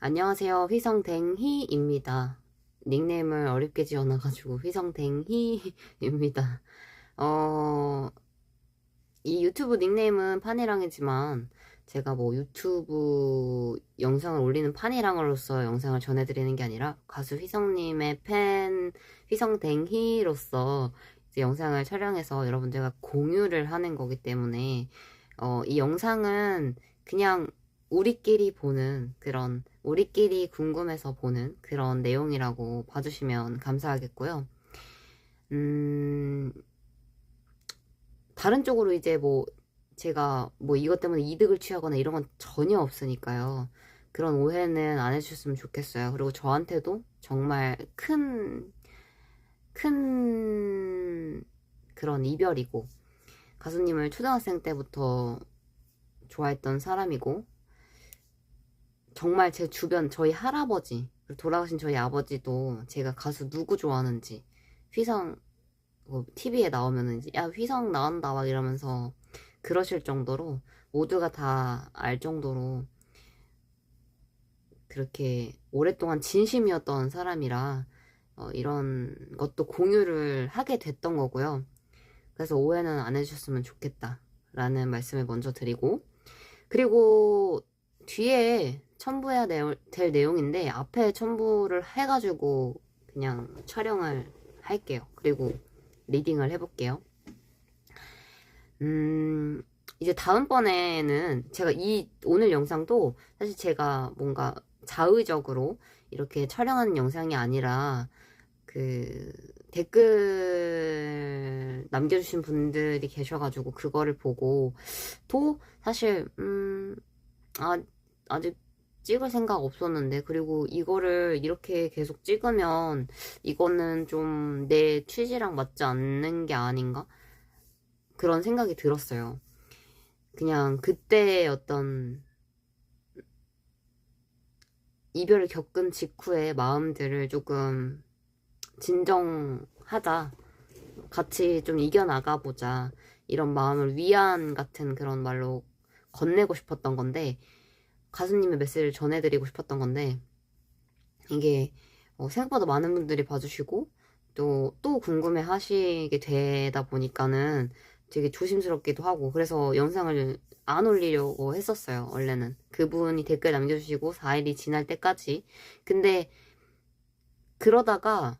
안녕하세요. 휘성댕희입니다. 닉네임을 어렵게 지어놔가지고 휘성댕희입니다. 어, 이 유튜브 닉네임은 판이랑이지만 제가 뭐 유튜브 영상을 올리는 판이랑으로서 영상을 전해드리는 게 아니라 가수 휘성님의 팬 휘성댕희로서 이제 영상을 촬영해서 여러분들과 공유를 하는 거기 때문에 어, 이 영상은 그냥 우리끼리 보는 그런 우리끼리 궁금해서 보는 그런 내용이라고 봐주시면 감사하겠고요. 음, 다른 쪽으로 이제 뭐 제가 뭐 이것 때문에 이득을 취하거나 이런 건 전혀 없으니까요. 그런 오해는 안 해주셨으면 좋겠어요. 그리고 저한테도 정말 큰, 큰 그런 이별이고, 가수님을 초등학생 때부터 좋아했던 사람이고, 정말 제 주변 저희 할아버지 돌아가신 저희 아버지도 제가 가수 누구 좋아하는지 휘성 뭐 TV에 나오면은 이제 야 휘성 나온다 막 이러면서 그러실 정도로 모두가 다 알 정도로 그렇게 오랫동안 진심이었던 사람이라 어, 이런 것도 공유를 하게 됐던 거고요. 그래서 오해는 안 해주셨으면 좋겠다라는 말씀을 먼저 드리고 그리고 뒤에 첨부해야 될 내용인데 앞에 첨부를 해가지고 그냥 촬영을 할게요. 그리고 리딩을 해볼게요. 음, 이제 다음번에는 제가 이 오늘 영상도 사실 제가 뭔가 자의적으로 이렇게 촬영하는 영상이 아니라 그 댓글 남겨주신 분들이 계셔가지고 그거를 보고 또 사실 음, 아, 아직 찍을 생각 없었는데 그리고 이거를 이렇게 계속 찍으면 이거는 좀 내 취지랑 맞지 않는 게 아닌가 그런 생각이 들었어요. 그냥 그때 어떤 이별을 겪은 직후의 마음들을 조금 진정하자. 같이 좀 이겨나가 보자. 이런 마음을 위안 같은 그런 말로 건네고 싶었던 건데, 가수님의 메시지를 전해드리고 싶었던 건데, 이게 어, 생각보다 많은 분들이 봐주시고, 또, 또 궁금해 하시게 되다 보니까는 되게 조심스럽기도 하고, 그래서 영상을 안 올리려고 했었어요, 원래는. 그분이 댓글 남겨주시고 4일이 지날 때까지. 근데, 그러다가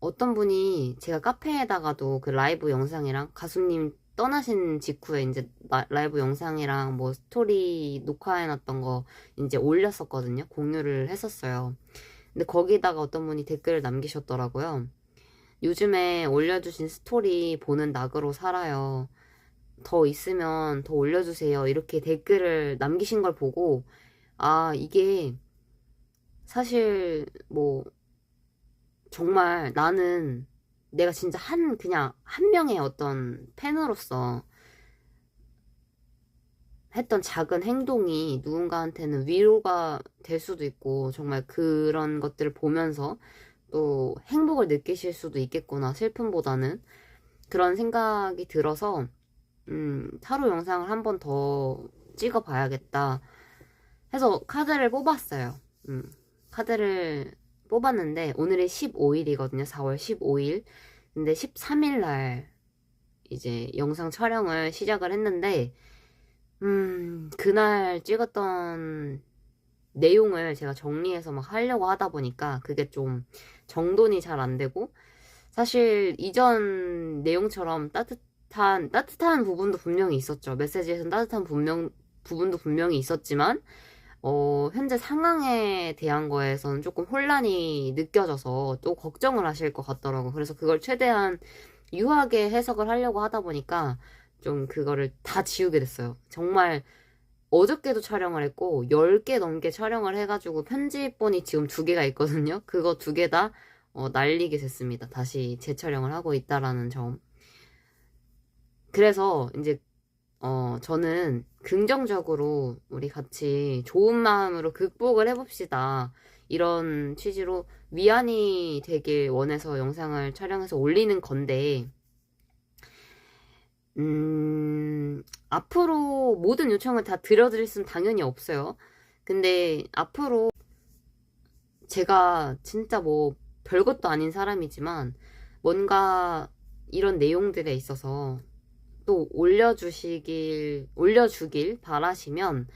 어떤 분이 제가 카페에다가도 그 라이브 영상이랑 가수님 떠나신 직후에 이제 라이브 영상이랑 뭐 스토리 녹화해놨던 거 이제 올렸었거든요. 공유를 했었어요. 근데 거기다가 어떤 분이 댓글을 남기셨더라고요. 요즘에 올려주신 스토리 보는 낙으로 살아요. 더 있으면 더 올려주세요. 이렇게 댓글을 남기신 걸 보고, 아, 이게 사실 뭐, 정말 나는 내가 진짜 한, 그냥 한 명의 어떤 팬으로서 했던 작은 행동이 누군가한테는 위로가 될 수도 있고, 정말 그런 것들을 보면서 또 행복을 느끼실 수도 있겠구나, 슬픔보다는. 그런 생각이 들어서, 음, 타로 영상을 한 번 더 찍어 봐야겠다 해서 카드를 뽑았어요. 음, 카드를 뽑았는데, 오늘이 15일이거든요. 4월 15일. 근데 13일 날 이제 영상 촬영을 시작을 했는데, 음, 그날 찍었던 내용을 제가 정리해서 막 하려고 하다 보니까 그게 좀 정돈이 잘 안 되고, 사실 이전 내용처럼 따뜻한, 따뜻한 부분도 분명히 있었죠. 메시지에서는 따뜻한 분명, 부분도 분명히 있었지만, 어, 현재 상황에 대한 거에서는 조금 혼란이 느껴져서 또 걱정을 하실 것 같더라고. 그래서 그걸 최대한 유하게 해석을 하려고 하다 보니까 좀 그거를 다 지우게 됐어요. 정말 어저께도 촬영을 했고 10개 넘게 촬영을 해가지고 편집본이 지금 두 개가 있거든요. 그거 두 개다 어, 날리게 됐습니다. 다시 재촬영을 하고 있다라는 점. 그래서 이제 어, 저는 긍정적으로 우리 같이 좋은 마음으로 극복을 해봅시다. 이런 취지로 위안이 되길 원해서 영상을 촬영해서 올리는 건데, 음, 앞으로 모든 요청을 다 들어드릴 수는 당연히 없어요. 근데 앞으로 제가 진짜 뭐 별것도 아닌 사람이지만 뭔가 이런 내용들에 있어서 또 올려주시길, 올려주길 바라시면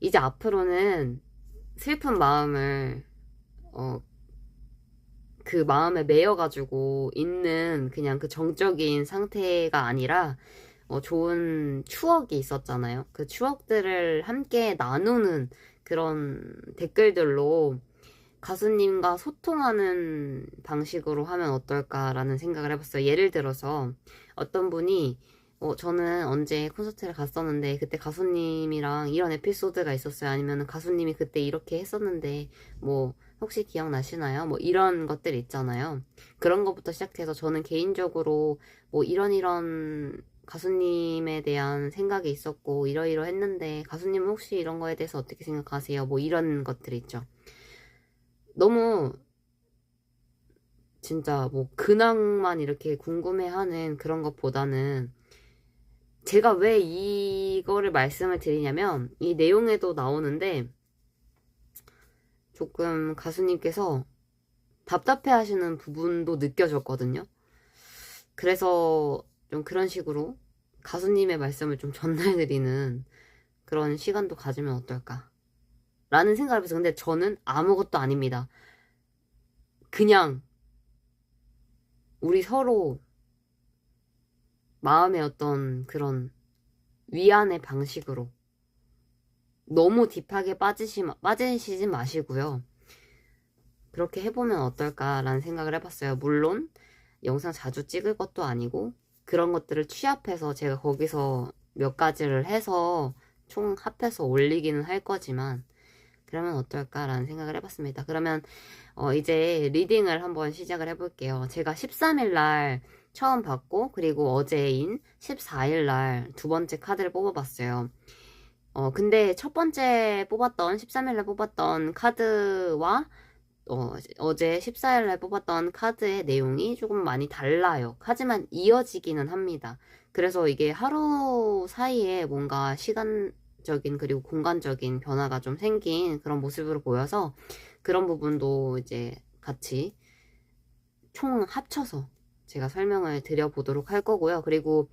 이제 앞으로는 슬픈 마음을, 어, 그 마음에 매여가지고 있는 그냥 그 정적인 상태가 아니라 어, 좋은 추억이 있었잖아요. 그 추억들을 함께 나누는 그런 댓글들로 가수님과 소통하는 방식으로 하면 어떨까라는 생각을 해봤어요. 예를 들어서 어떤 분이 어, 저는 언제 콘서트를 갔었는데 그때 가수님이랑 이런 에피소드가 있었어요. 아니면 가수님이 그때 이렇게 했었는데 뭐 혹시 기억나시나요? 뭐 이런 것들 있잖아요. 그런 것부터 시작해서 저는 개인적으로 뭐 이런 이런 가수님에 대한 생각이 있었고 이러이러 했는데 가수님은 혹시 이런 거에 대해서 어떻게 생각하세요? 뭐 이런 것들 있죠. 너무 진짜 뭐 근황만 이렇게 궁금해하는 그런 것보다는 제가 왜 이거를 말씀을 드리냐면 이 내용에도 나오는데 조금 가수님께서 답답해 하시는 부분도 느껴졌거든요. 그래서 좀 그런 식으로 가수님의 말씀을 좀 전달드리는 그런 시간도 가지면 어떨까. 라는 생각을 해서 근데 저는 아무것도 아닙니다. 그냥 우리 서로 마음의 어떤 그런 위안의 방식으로 너무 딥하게 빠지시, 빠지시지 마시고요. 그렇게 해보면 어떨까라는 생각을 해봤어요. 물론 영상 자주 찍을 것도 아니고 그런 것들을 취합해서 제가 거기서 몇 가지를 해서 총 합해서 올리기는 할 거지만 그러면 어떨까라는 생각을 해봤습니다. 그러면 어 이제 리딩을 한번 시작을 해볼게요. 제가 13일 날 처음 받고 그리고 어제인 14일 날 두 번째 카드를 뽑아봤어요. 어 근데 첫 번째 뽑았던 13일 날 뽑았던 카드와 어, 어제 14일 날 뽑았던 카드의 내용이 조금 많이 달라요. 하지만 이어지기는 합니다. 그래서 이게 하루 사이에 뭔가 시간적인 그리고 공간적인 변화가 좀 생긴 그런 모습으로 보여서 그런 부분도 이제 같이 총 합쳐서 제가 설명을 드려보도록 할 거고요. 그리고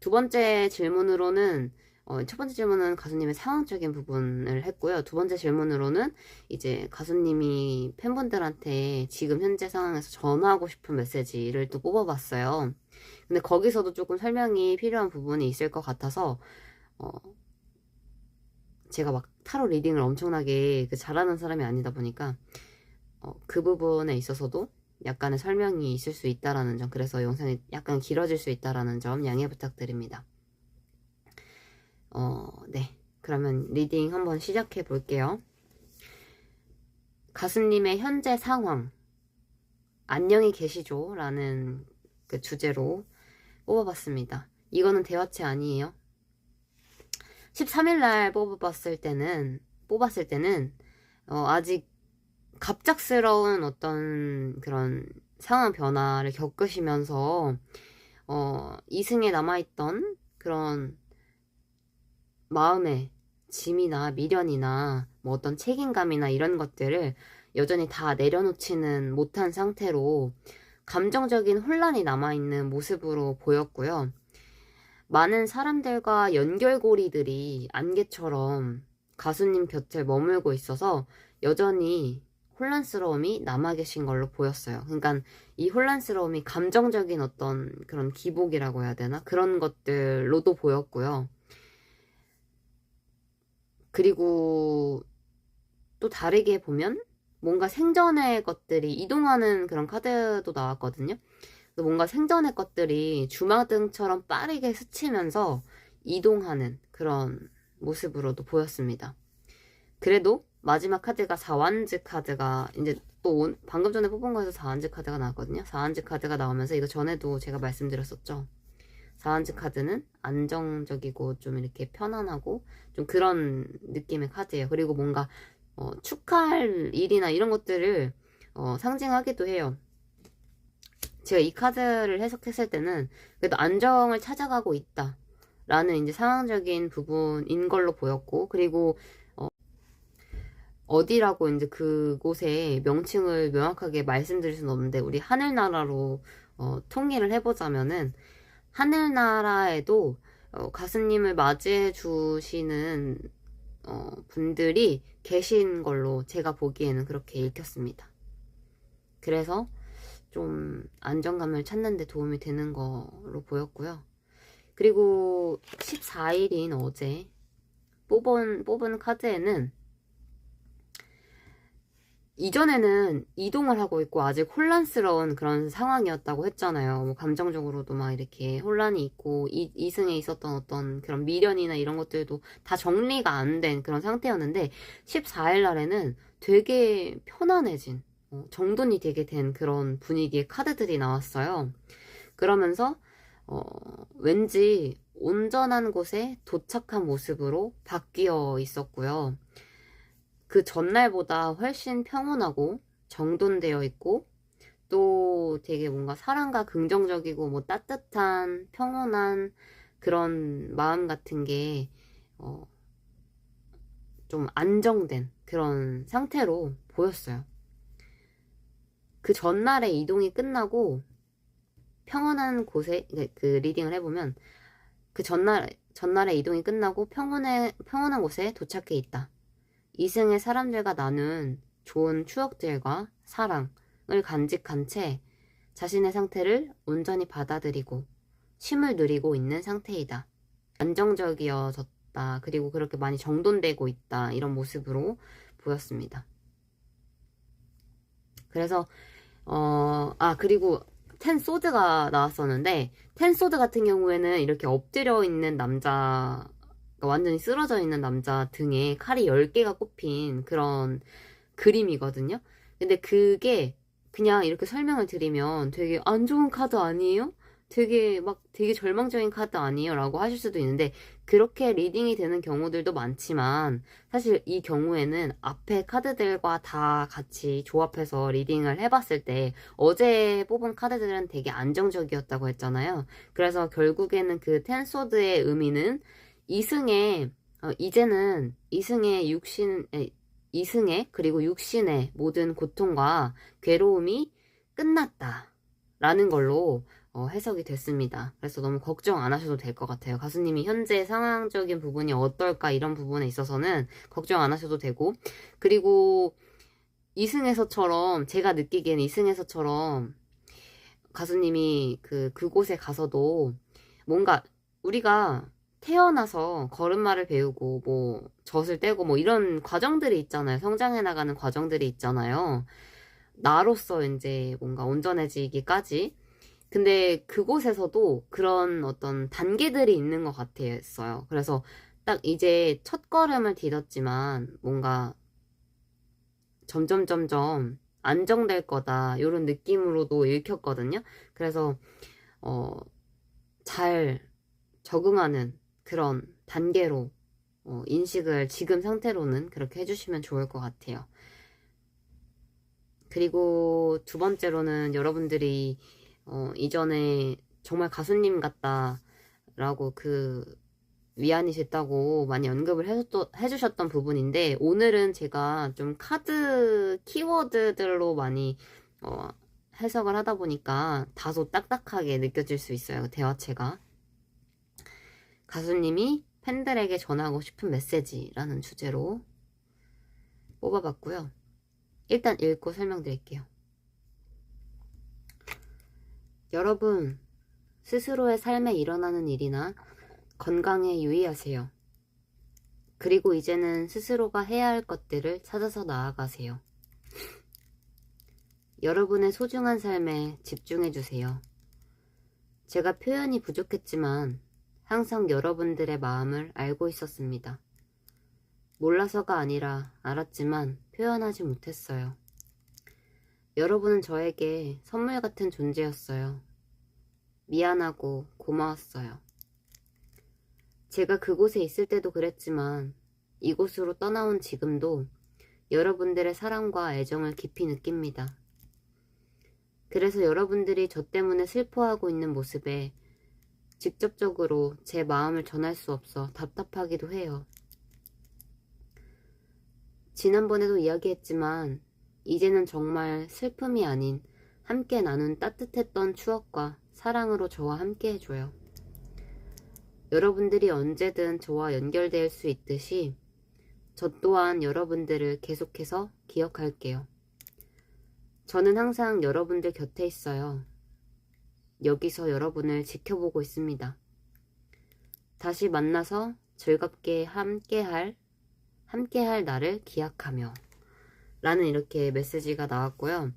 두 번째 질문으로는 어, 첫 번째 질문은 가수님의 상황적인 부분을 했고요. 두 번째 질문으로는 이제 가수님이 팬분들한테 지금 현재 상황에서 전하고 싶은 메시지를 또 뽑아봤어요. 근데 거기서도 조금 설명이 필요한 부분이 있을 것 같아서, 어, 제가 막 타로 리딩을 엄청나게 그 잘하는 사람이 아니다 보니까, 어, 그 부분에 있어서도 약간의 설명이 있을 수 있다라는 점, 그래서 영상이 약간 길어질 수 있다라는 점 양해 부탁드립니다. 어, 네. 그러면 리딩 한번 시작해 볼게요. 가수님의 현재 상황. 안녕히 계시죠? 라는 그 주제로 뽑아봤습니다. 이거는 대화체 아니에요. 13일날 뽑아봤을 때는, 뽑았을 때는, 어, 아직 갑작스러운 어떤 그런 상황 변화를 겪으시면서, 어, 이승에 남아있던 그런 마음에 짐이나 미련이나 뭐 어떤 책임감이나 이런 것들을 여전히 다 내려놓지는 못한 상태로 감정적인 혼란이 남아있는 모습으로 보였고요. 많은 사람들과 연결고리들이 안개처럼 가수님 곁에 머물고 있어서 여전히 혼란스러움이 남아 계신 걸로 보였어요. 그러니까 이 혼란스러움이 감정적인 어떤 그런 기복이라고 해야 되나? 그런 것들로도 보였고요. 그리고 또 다르게 보면 뭔가 생전의 것들이 이동하는 그런 카드도 나왔거든요. 뭔가 생전의 것들이 주마등처럼 빠르게 스치면서 이동하는 그런 모습으로도 보였습니다. 그래도 마지막 카드가 4완즈 카드가 이제 또 방금 전에 뽑은 거에서 4완즈 카드가 나왔거든요. 4완즈 카드가 나오면서 이거 전에도 제가 말씀드렸었죠. 4한즈 카드는 안정적이고 좀 이렇게 편안하고 좀 그런 느낌의 카드예요. 그리고 뭔가 어, 축하할 일이나 이런 것들을 어, 상징하기도 해요. 제가 이 카드를 해석했을 때는 그래도 안정을 찾아가고 있다. 라는 이제 상황적인 부분인 걸로 보였고, 그리고, 어, 어디라고 이제 그곳의 명칭을 명확하게 말씀드릴 수는 없는데 우리 하늘나라로 어, 통일을 해보자면은 하늘나라에도 어, 가수님을 맞이해 주시는 어, 분들이 계신 걸로 제가 보기에는 그렇게 읽혔습니다. 그래서 좀 안정감을 찾는 데 도움이 되는 거로 보였고요. 그리고 14일인 어제 뽑은, 뽑은 카드에는 이전에는 이동을 하고 있고 아직 혼란스러운 그런 상황이었다고 했잖아요. 뭐 감정적으로도 막 이렇게 혼란이 있고 이, 이승에 있었던 어떤 그런 미련이나 이런 것들도 다 정리가 안 된 그런 상태였는데 14일 날에는 되게 편안해진 어, 정돈이 되게 된 그런 분위기의 카드들이 나왔어요. 그러면서 어, 왠지 온전한 곳에 도착한 모습으로 바뀌어 있었고요. 그 전날보다 훨씬 평온하고 정돈되어 있고 또 되게 뭔가 사랑과 긍정적이고 뭐 따뜻한 평온한 그런 마음 같은 게 어, 좀 안정된 그런 상태로 보였어요. 그 전날에 이동이 끝나고 평온한 곳에 그, 그 리딩을 해보면 그 전날 전날에 이동이 끝나고 평온해 평온한 곳에 도착해 있다. 이승의 사람들과 나눈 좋은 추억들과 사랑을 간직한 채 자신의 상태를 온전히 받아들이고 쉼을 누리고 있는 상태이다. 안정적이어졌다. 그리고 그렇게 많이 정돈되고 있다. 이런 모습으로 보였습니다. 그래서 어, 아 그리고 텐 소드가 나왔었는데 텐 소드 같은 경우에는 이렇게 엎드려 있는 남자 완전히 쓰러져 있는 남자 등에 칼이 10개가 꼽힌 그런 그림이거든요. 근데 그게 그냥 이렇게 설명을 드리면 되게 안 좋은 카드 아니에요? 되게 막 되게 절망적인 카드 아니에요? 라고 하실 수도 있는데 그렇게 리딩이 되는 경우들도 많지만 사실 이 경우에는 앞에 카드들과 다 같이 조합해서 리딩을 해봤을 때 어제 뽑은 카드들은 되게 안정적이었다고 했잖아요. 그래서 결국에는 그 텐소드의 의미는 이승의 어, 이제는 이승의 육신 에, 이승의 그리고 육신의 모든 고통과 괴로움이 끝났다 라는 걸로 어, 해석이 됐습니다. 그래서 너무 걱정 안 하셔도 될 것 같아요. 가수님이 현재 상황적인 부분이 어떨까 이런 부분에 있어서는 걱정 안 하셔도 되고 그리고 이승에서처럼 제가 느끼기에는 이승에서처럼 가수님이 그 그곳에 가서도 뭔가 우리가 태어나서 걸음마를 배우고 뭐 젖을 떼고 뭐 이런 과정들이 있잖아요. 성장해 나가는 과정들이 있잖아요. 나로서 이제 뭔가 온전해지기까지. 근데 그곳에서도 그런 어떤 단계들이 있는 것 같았어요. 그래서 딱 이제 첫 걸음을 디뎠지만 뭔가 점점 점점 안정될 거다 이런 느낌으로도 읽혔거든요. 그래서 어, 잘 적응하는 그런 단계로 어, 인식을 지금 상태로는 그렇게 해주시면 좋을 것 같아요. 그리고 두 번째로는 여러분들이 어, 이전에 정말 가수님 같다라고 그 위안이 됐다고 많이 언급을 해주셨던 부분인데 오늘은 제가 좀 카드 키워드들로 많이 어, 해석을 하다 보니까 다소 딱딱하게 느껴질 수 있어요 대화체가 가수님이 팬들에게 전하고 싶은 메시지라는 주제로 뽑아봤고요. 일단 읽고 설명드릴게요. 여러분, 스스로의 삶에 일어나는 일이나 건강에 유의하세요. 그리고 이제는 스스로가 해야 할 것들을 찾아서 나아가세요. 여러분의 소중한 삶에 집중해주세요. 제가 표현이 부족했지만 항상 여러분들의 마음을 알고 있었습니다. 몰라서가 아니라 알았지만 표현하지 못했어요. 여러분은 저에게 선물 같은 존재였어요. 미안하고 고마웠어요. 제가 그곳에 있을 때도 그랬지만 이곳으로 떠나온 지금도 여러분들의 사랑과 애정을 깊이 느낍니다. 그래서 여러분들이 저 때문에 슬퍼하고 있는 모습에 직접적으로 제 마음을 전할 수 없어 답답하기도 해요. 지난번에도 이야기했지만 이제는 정말 슬픔이 아닌 함께 나눈 따뜻했던 추억과 사랑으로 저와 함께 해줘요. 여러분들이 언제든 저와 연결될 수 있듯이 저 또한 여러분들을 계속해서 기억할게요. 저는 항상 여러분들 곁에 있어요. 여기서 여러분을 지켜보고 있습니다. 다시 만나서 즐겁게 함께할, 함께할 날을 기약하며. 라는 이렇게 메시지가 나왔고요.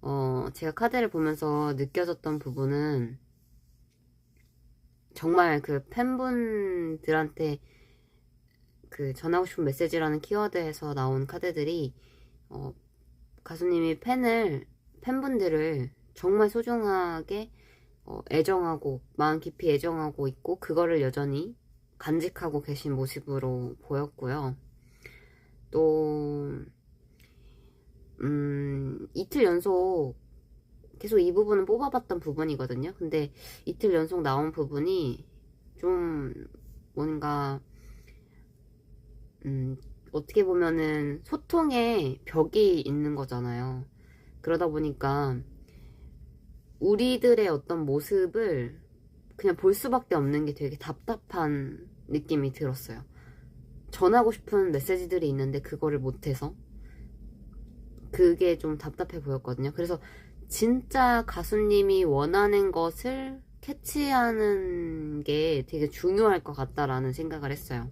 어, 제가 카드를 보면서 느껴졌던 부분은 정말 그 팬분들한테 그 전하고 싶은 메시지라는 키워드에서 나온 카드들이 어, 가수님이 팬을 팬분들을 정말 소중하게 어, 애정하고 마음 깊이 애정하고 있고 그거를 여전히 간직하고 계신 모습으로 보였고요. 또 음, 이틀 연속 계속 이 부분은 뽑아봤던 부분이거든요. 근데 이틀 연속 나온 부분이 좀 뭔가 음, 어떻게 보면은 소통의 벽이 있는 거잖아요. 그러다 보니까 우리들의 어떤 모습을 그냥 볼 수밖에 없는 게 되게 답답한 느낌이 들었어요. 전하고 싶은 메시지들이 있는데 그거를 못해서 그게 좀 답답해 보였거든요. 그래서 진짜 가수님이 원하는 것을 캐치하는 게 되게 중요할 것 같다라는 생각을 했어요.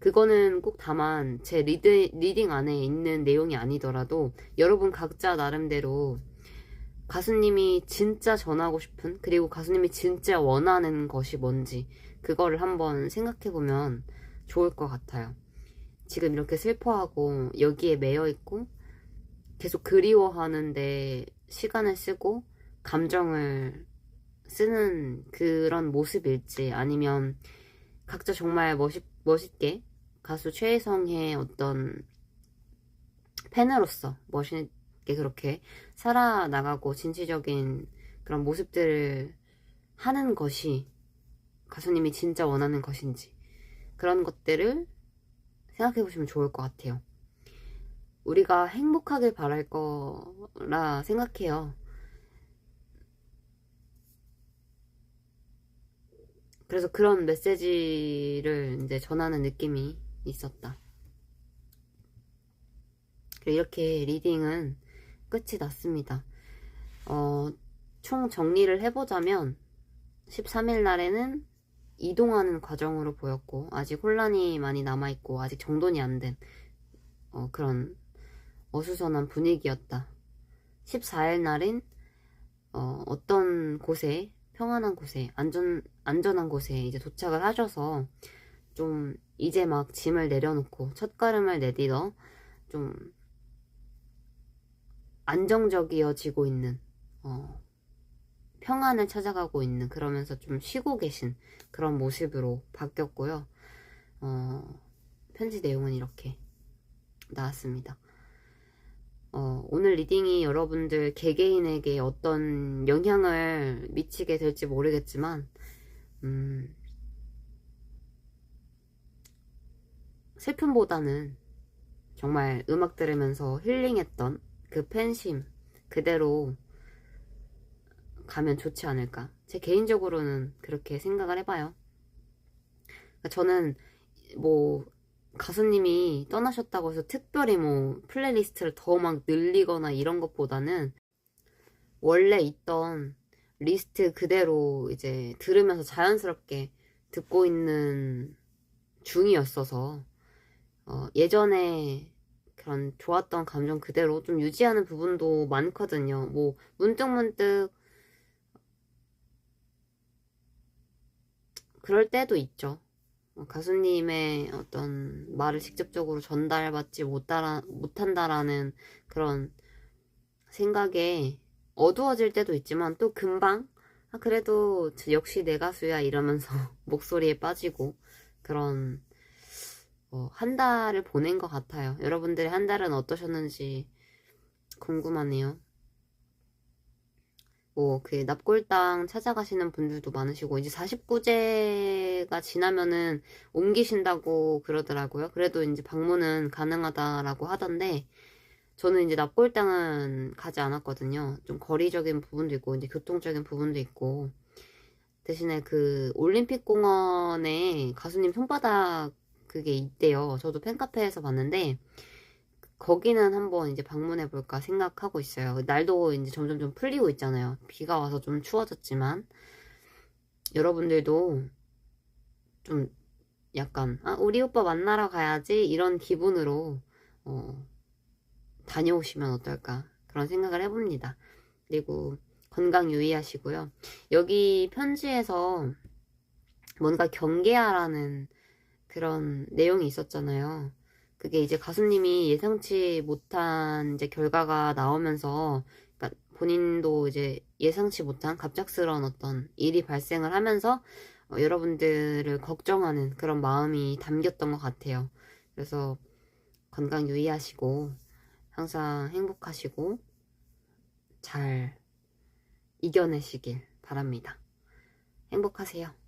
그거는 꼭 다만 제 리드, 리딩 안에 있는 내용이 아니더라도 여러분 각자 나름대로 가수님이 진짜 전하고 싶은 그리고 가수님이 진짜 원하는 것이 뭔지 그거를 한번 생각해 보면 좋을 것 같아요. 지금 이렇게 슬퍼하고 여기에 매여 있고 계속 그리워하는데 시간을 쓰고 감정을 쓰는 그런 모습일지 아니면 각자 정말 멋있, 멋있게 가수 최혜성의 어떤 팬으로서 멋있 게 그렇게 살아나가고 진취적인 그런 모습들을 하는 것이 가수님이 진짜 원하는 것인지 그런 것들을 생각해 보시면 좋을 것 같아요. 우리가 행복하길 바랄 거라 생각해요. 그래서 그런 메시지를 이제 전하는 느낌이 있었다. 이렇게 리딩은 끝이 났습니다. 어, 총 정리를 해보자면 13일 날에는 이동하는 과정으로 보였고 아직 혼란이 많이 남아있고 아직 정돈이 안된 어, 그런 어수선한 분위기였다. 14일 날인 어, 어떤 곳에 평안한 곳에 안전 안전한 곳에 이제 도착을 하셔서 좀 이제 막 짐을 내려놓고 첫 걸음을 내딛어 좀 안정적이어지고 있는 어, 평안을 찾아가고 있는 그러면서 좀 쉬고 계신 그런 모습으로 바뀌었고요. 어, 편지 내용은 이렇게 나왔습니다. 어, 오늘 리딩이 여러분들 개개인에게 어떤 영향을 미치게 될지 모르겠지만, 음, 슬픔보다는 정말 음악 들으면서 힐링했던 그 팬심 그대로 가면 좋지 않을까. 제 개인적으로는 그렇게 생각을 해봐요. 그러니까 저는 뭐 가수님이 떠나셨다고 해서 특별히 뭐 플레이리스트를 더 막 늘리거나 이런 것보다는 원래 있던 리스트 그대로 이제 들으면서 자연스럽게 듣고 있는 중이었어서 어 예전에 그런 좋았던 감정 그대로 좀 유지하는 부분도 많거든요. 뭐 문득문득 그럴 때도 있죠. 어, 가수님의 어떤 말을 직접적으로 전달받지 못하라, 못한다라는 그런 생각에 어두워질 때도 있지만 또 금방 아, 그래도 역시 내 가수야 이러면서 목소리에 빠지고 그런 어, 한 달을 보낸 것 같아요. 여러분들의 한 달은 어떠셨는지 궁금하네요. 뭐 그 납골당 찾아가시는 분들도 많으시고 이제 49제가 지나면은 옮기신다고 그러더라고요. 그래도 이제 방문은 가능하다라고 하던데 저는 이제 납골당은 가지 않았거든요. 좀 거리적인 부분도 있고 이제 교통적인 부분도 있고 대신에 그 올림픽 공원에 가수님 손바닥 그게 있대요. 저도 팬카페에서 봤는데 거기는 한번 이제 방문해 볼까 생각하고 있어요. 날도 이제 점점 좀 풀리고 있잖아요. 비가 와서 좀 추워졌지만 여러분들도 좀 약간 아 우리 오빠 만나러 가야지 이런 기분으로 어, 다녀오시면 어떨까 그런 생각을 해봅니다. 그리고 건강 유의하시고요. 여기 편지에서 뭔가 경계하라는 그런 내용이 있었잖아요. 그게 이제 가수님이 예상치 못한 이제 결과가 나오면서 그러니까 본인도 이제 예상치 못한 갑작스러운 어떤 일이 발생을 하면서 어, 여러분들을 걱정하는 그런 마음이 담겼던 것 같아요. 그래서 건강 유의하시고 항상 행복하시고 잘 이겨내시길 바랍니다. 행복하세요.